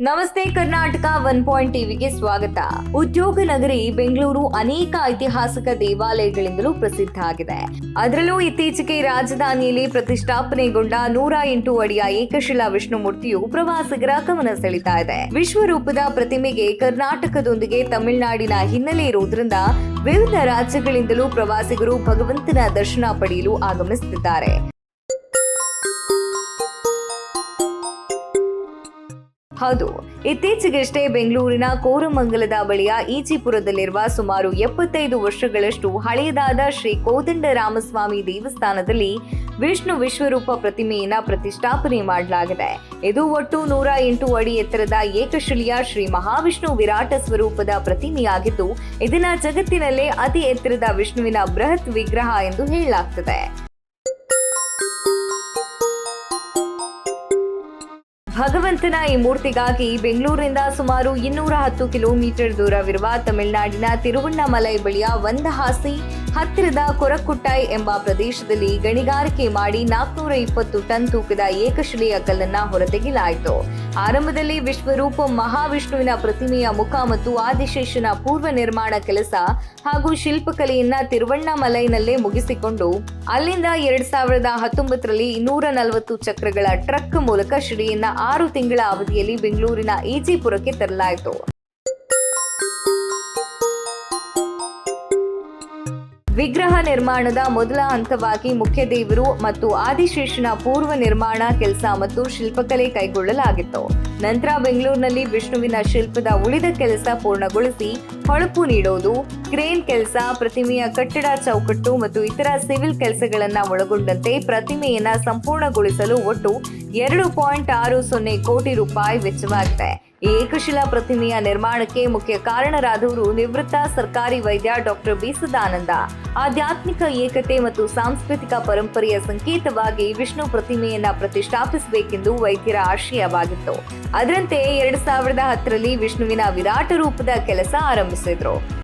ನಮಸ್ತೆ Karnataka one point ಟಿವಿಗೆ ಸ್ವಾಗತ. ಉದ್ಯೋಗ ನಗರಿ ಬೆಂಗಳೂರು ಅನೇಕ ಐತಿಹಾಸಿಕ ದೇವಾಲಯಗಳಿಂದಲೂ ಪ್ರಸಿದ್ಧ ಆಗಿದೆ. ಅದರಲ್ಲೂ ಇತ್ತೀಚೆಗೆ ರಾಜಧಾನಿಯಲ್ಲಿ ಪ್ರತಿಷ್ಠಾಪನೆಗೊಂಡ ನೂರ ಎಂಟು ಅಡಿಯ ಏಕಶಿಲಾ ವಿಷ್ಣು ಮೂರ್ತಿಯು ಪ್ರವಾಸಿಗರ ಗಮನ ಸೆಳೀತಾ ಇದೆ. ವಿಶ್ವರೂಪದ ಪ್ರತಿಮೆಗೆ ಕರ್ನಾಟಕದೊಂದಿಗೆ ತಮಿಳುನಾಡಿನ ಹಿನ್ನೆಲೆ ಇರುವುದರಿಂದ ವಿವಿಧ ರಾಜ್ಯಗಳಿಂದಲೂ ಪ್ರವಾಸಿಗರು ಭಗವಂತನ ದರ್ಶನ ಪಡೆಯಲು ಆಗಮಿಸುತ್ತಿದ್ದಾರೆ. ಹೌದು. ಇತ್ತೀಚೆಗಷ್ಟೇ ಬೆಂಗಳೂರಿನ ಕೋರಮಂಗಲದ ಬಳಿಯ ಈಜಿಪುರದಲ್ಲಿರುವ ಸುಮಾರು ಎಪ್ಪತ್ತೈದು ವರ್ಷಗಳಷ್ಟು ಹಳೆಯದಾದ ಶ್ರೀ ಕೋದಂಡ ರಾಮಸ್ವಾಮಿ ದೇವಸ್ಥಾನದಲ್ಲಿ ವಿಷ್ಣು ವಿಶ್ವರೂಪ ಪ್ರತಿಮೆಯನ್ನ ಪ್ರತಿಷ್ಠಾಪನೆ ಮಾಡಲಾಗಿದೆ. ಇದು ಒಟ್ಟು ನೂರ ಎಂಟು ಅಡಿ ಎತ್ತರದ ಏಕಶಿಲೆಯ ಶ್ರೀ ಮಹಾವಿಷ್ಣು ವಿರಾಟ ಸ್ವರೂಪದ ಪ್ರತಿಮೆಯಾಗಿದ್ದು, ಇದನ್ನ ಜಗತ್ತಿನಲ್ಲೇ ಅತಿ ಎತ್ತರದ ವಿಷ್ಣುವಿನ ಬೃಹತ್ ವಿಗ್ರಹ ಎಂದು ಹೇಳಲಾಗ್ತದೆ. ಭಗವಂತನ ಈ ಮೂರ್ತಿಗಾಗಿ ಬೆಂಗಳೂರಿನಿಂದ ಸುಮಾರು ಇನ್ನೂರ ಹತ್ತು ಕಿಲೋಮೀಟರ್ ದೂರವಿರುವ ತಮಿಳುನಾಡಿನ ತಿರುವಣ್ಣಾಮಲೈ ಬಳಿಯ ವಂದಹಾಸಿ ಹತ್ತಿರದ ಕೊರಕುಟ್ಟಾಯ್ ಎಂಬ ಪ್ರದೇಶದಲ್ಲಿ ಗಣಿಗಾರಿಕೆ ಮಾಡಿ ನಾಲ್ಕುನೂರ ಇಪ್ಪತ್ತು ಟನ್ ತೂಕದ ಏಕಶಿಲೆಯ ಕಲ್ಲನ್ನ ಹೊರತೆಗೆಯಲಾಯಿತು. ಆರಂಭದಲ್ಲಿ ವಿಶ್ವರೂಪ ಮಹಾವಿಷ್ಣುವಿನ ಪ್ರತಿಮೆಯ ಮುಖ ಮತ್ತು ಆದಿಶೇಷನ ಪೂರ್ವ ನಿರ್ಮಾಣ ಕೆಲಸ ಹಾಗೂ ಶಿಲ್ಪಕಲೆಯನ್ನ ತಿರುವಣ್ಣಾಮಲೈನಲ್ಲೇ ಮುಗಿಸಿಕೊಂಡು ಅಲ್ಲಿಂದ ಎರಡ್ ಸಾವಿರದ ಹತ್ತೊಂಬತ್ತರಲ್ಲಿ ಇನ್ನೂರ ನಲವತ್ತು ಚಕ್ರಗಳ ಟ್ರಕ್ ಮೂಲಕ ಶಿಲೆಯನ್ನ ಆರು ತಿಂಗಳ ಅವಧಿಯಲ್ಲಿ ಬೆಂಗಳೂರಿನ ಈಜಿಪುರಕ್ಕೆ ತರಲಾಯಿತು ವಿಗ್ರಹ ನಿರ್ಮಾಣದ ಮೊದಲ ಹಂತವಾಗಿ ಮುಖ್ಯ ದೇವರು ಮತ್ತು ಆದಿಶೇಷನ ಪೂರ್ವ ನಿರ್ಮಾಣ ಕೆಲಸ ಮತ್ತು ಶಿಲ್ಪಕಲೆ ಕೈಗೊಳ್ಳಲಾಗಿತ್ತು. ನಂತರ ಬೆಂಗಳೂರಿನಲ್ಲಿ ವಿಷ್ಣುವಿನ ಶಿಲ್ಪದ ಉಳಿದ ಕೆಲಸ ಪೂರ್ಣಗೊಳಿಸಿ ಹೊಳಪು ನೀಡುವುದು ಕ್ರೇನ್ ಕೆಲಸ, ಪ್ರತಿಮೆಯ ಕಟ್ಟಡ ಚೌಕಟ್ಟು ಮತ್ತು ಇತರ ಸಿವಿಲ್ ಕೆಲಸಗಳನ್ನು ಒಳಗೊಂಡಂತೆ ಪ್ರತಿಮೆಯನ್ನು ಸಂಪೂರ್ಣಗೊಳಿಸಲು ಒಟ್ಟು ಎರಡು ಪಾಯಿಂಟ್ ಆರು ಸೊನ್ನೆ ಕೋಟಿ ರೂಪಾಯಿ ವೆಚ್ಚವಾಗಿದೆ. ಏಕಶಿಲಾ ಪ್ರತಿಮೆಯ ನಿರ್ಮಾಣಕ್ಕೆ ಮುಖ್ಯ ಕಾರಣರಾದವರು ನಿವೃತ್ತ ಸರ್ಕಾರಿ ವೈದ್ಯ ಡಾಕ್ಟರ್ ಬಿ ಸದಾನಂದ. ಆಧ್ಯಾತ್ಮಿಕ ಏಕತೆ ಮತ್ತು ಸಾಂಸ್ಕೃತಿಕ ಪರಂಪರೆಯ ಸಂಕೇತವಾಗಿ ವಿಷ್ಣು ಪ್ರತಿಮೆಯನ್ನ ಪ್ರತಿಷ್ಠಾಪಿಸಬೇಕೆಂದು ವೈದ್ಯರ ಆಶಯವಾಗಿತ್ತು. ಅದರಂತೆ ಎರಡ್ ಸಾವಿರದ ಹತ್ತರಲ್ಲಿ ವಿಷ್ಣುವಿನ ವಿರಾಟ ರೂಪದ ಕೆಲಸ ಆರಂಭಿಸಿದ್ರು.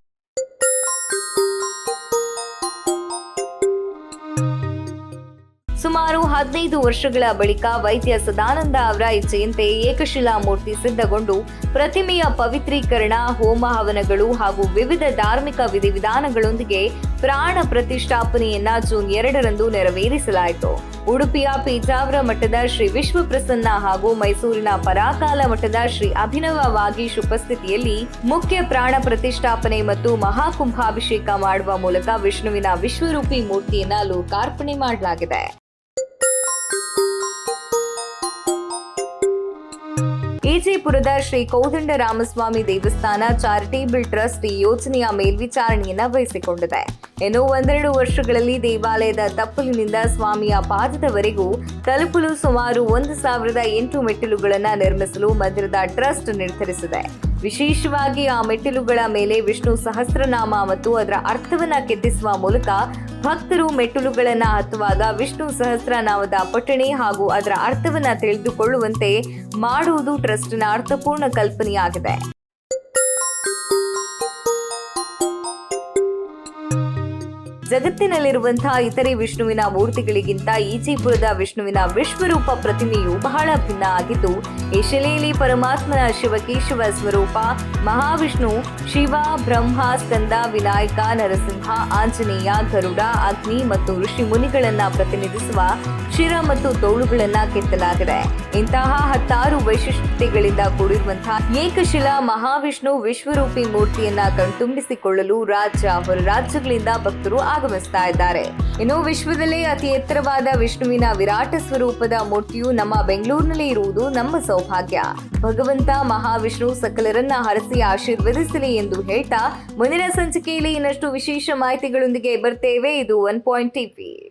ಸುಮಾರು ಹದಿನೈದು ವರ್ಷಗಳ ಬಳಿಕ ವೈದ್ಯ ಸದಾನಂದ ಅವರ ಇಚ್ಛೆಯಂತೆ ಏಕಶಿಲಾ ಮೂರ್ತಿ ಸಿದ್ಧಗೊಂಡು ಪ್ರತಿಮೆಯ ಪವಿತ್ರೀಕರಣ, ಹೋಮ ಹವನಗಳು ಹಾಗೂ ವಿವಿಧ ಧಾರ್ಮಿಕ ವಿಧಿವಿಧಾನಗಳೊಂದಿಗೆ ಪ್ರಾಣ ಪ್ರತಿಷ್ಠಾಪನೆಯನ್ನ ಜೂನ್ ಎರಡರಂದು ನೆರವೇರಿಸಲಾಯಿತು. ಉಡುಪಿಯ ಪೀಜಾವರ ಮಠದ ಶ್ರೀ ವಿಶ್ವಪ್ರಸನ್ನ ಹಾಗೂ ಮೈಸೂರಿನ ಪರಾಕಾಲ ಮಠದ ಶ್ರೀ ಅಭಿನವ ವಾಗೀಶ್ ಉಪಸ್ಥಿತಿಯಲ್ಲಿ ಮುಖ್ಯ ಪ್ರಾಣ ಪ್ರತಿಷ್ಠಾಪನೆ ಮತ್ತು ಮಹಾಕುಂಭಾಭಿಷೇಕ ಮಾಡುವ ಮೂಲಕ ವಿಷ್ಣುವಿನ ವಿಶ್ವರೂಪಿ ಮೂರ್ತಿಯನ್ನ ಲೋಕಾರ್ಪಣೆ ಮಾಡಲಾಗಿದೆ. ಈಜಿಪುರದ ಶ್ರೀ ಕೌದಂಡರಾಮಸ್ವಾಮಿ ದೇವಸ್ಥಾನ ಚಾರಿಟೇಬಲ್ ಟ್ರಸ್ಟ್ ಈ ಯೋಜನೆಯ ಮೇಲ್ವಿಚಾರಣೆಯನ್ನ ವಹಿಸಿಕೊಂಡಿದೆ. ಇನ್ನು ಒಂದೆರಡು ವರ್ಷಗಳಲ್ಲಿ ದೇವಾಲಯದ ತಪ್ಪಲಿನಿಂದ ಸ್ವಾಮಿಯ ಪಾದದವರೆಗೂ ತಲುಪಲು ಸುಮಾರು ಒಂದು ಸಾವಿರದ ಎಂಟು ಮೆಟ್ಟಿಲುಗಳನ್ನು ನಿರ್ಮಿಸಲು ಮಂದಿರದ ಟ್ರಸ್ಟ್ ನಿರ್ಧರಿಸಿದೆ. ವಿಶೇಷವಾಗಿ ಆ ಮೆಟ್ಟಿಲುಗಳ ಮೇಲೆ ವಿಷ್ಣು ಸಹಸ್ರನಾಮ ಮತ್ತು ಅದರ ಅರ್ಥವನ್ನ ಕೆತ್ತಿಸುವ ಮೂಲಕ ಭಕ್ತರು ಮೆಟ್ಟಿಲುಗಳನ್ನ ಹತ್ತುವಾಗ ವಿಷ್ಣು ಸಹಸ್ರನಾಮದ ಪಠಣೆ ಹಾಗೂ ಅದರ ಅರ್ಥವನ್ನ ತಿಳಿದುಕೊಳ್ಳುವಂತೆ ಮಾಡುವುದು ಟ್ರಸ್ಟ್ನ ಅರ್ಥಪೂರ್ಣ ಕಲ್ಪನೆಯಾಗಿದೆ. ಜಗತ್ತಿನಲ್ಲಿರುವಂತಹ ಇತರೆ ವಿಷ್ಣುವಿನ ಮೂರ್ತಿಗಳಿಗಿಂತ ಈಜಿಪುರದ ವಿಷ್ಣುವಿನ ವಿಶ್ವರೂಪ ಪ್ರತಿಮೆಯು ಬಹಳ ಭಿನ್ನ ಆಗಿದ್ದು, ಈ ಶಿಲೆಯಲ್ಲಿ ಪರಮಾತ್ಮನ ಶಿವಕೇಶವ ಸ್ವರೂಪ, ಮಹಾವಿಷ್ಣು, ಶಿವ, ಬ್ರಹ್ಮ, ಸ್ಕಂದ, ವಿನಾಯಕ, ನರಸಿಂಹ, ಆಂಜನೇಯ, ಗರುಡ, ಅಗ್ನಿ ಮತ್ತು ಋಷಿ ಮುನಿಗಳನ್ನ ಪ್ರತಿನಿಧಿಸುವ ಶಿರ ಮತ್ತು ತೋಳುಗಳನ್ನ ಕೆತ್ತಲಾಗಿದೆ. ಇಂತಹ ಹತ್ತಾರು ವೈಶಿಷ್ಟ್ಯತೆಗಳಿಂದ ಕೂಡಿರುವಂತಹ ಏಕಶಿಲಾ ಮಹಾವಿಷ್ಣು ವಿಶ್ವರೂಪಿ ಮೂರ್ತಿಯನ್ನ ಕಣ್ತುಂಬಿಸಿಕೊಳ್ಳಲು ರಾಜ್ಯ ಹೊರ ರಾಜ್ಯಗಳಿಂದ ಭಕ್ತರು ಆಗಮಿಸ್ತಾ ಇದ್ದಾರೆ. ಇನ್ನು ವಿಶ್ವದಲ್ಲೇ ಅತಿ ಎತ್ತರವಾದ ವಿಷ್ಣುವಿನ ವಿರಾಟ ಸ್ವರೂಪದ ಮೂರ್ತಿಯು ನಮ್ಮ ಬೆಂಗಳೂರಿನಲ್ಲಿ ಇರುವುದು ನಮ್ಮ ಸೌಭಾಗ್ಯ. ಭಗವಂತ ಮಹಾವಿಷ್ಣು ಸಕಲರನ್ನ ಹರಸಿ ಆಶೀರ್ವದಿಸಲಿ ಎಂದು ಹೇಳ್ತಾ ಮುಂದಿನ ಸಂಚಿಕೆಯಲ್ಲಿ ಇನ್ನಷ್ಟು ವಿಶೇಷ ಮಾಹಿತಿಗಳೊಂದಿಗೆ ಬರ್ತೇವೆ. ಇದು ಒನ್ ಪಾಯಿಂಟ್ ಟಿವಿ.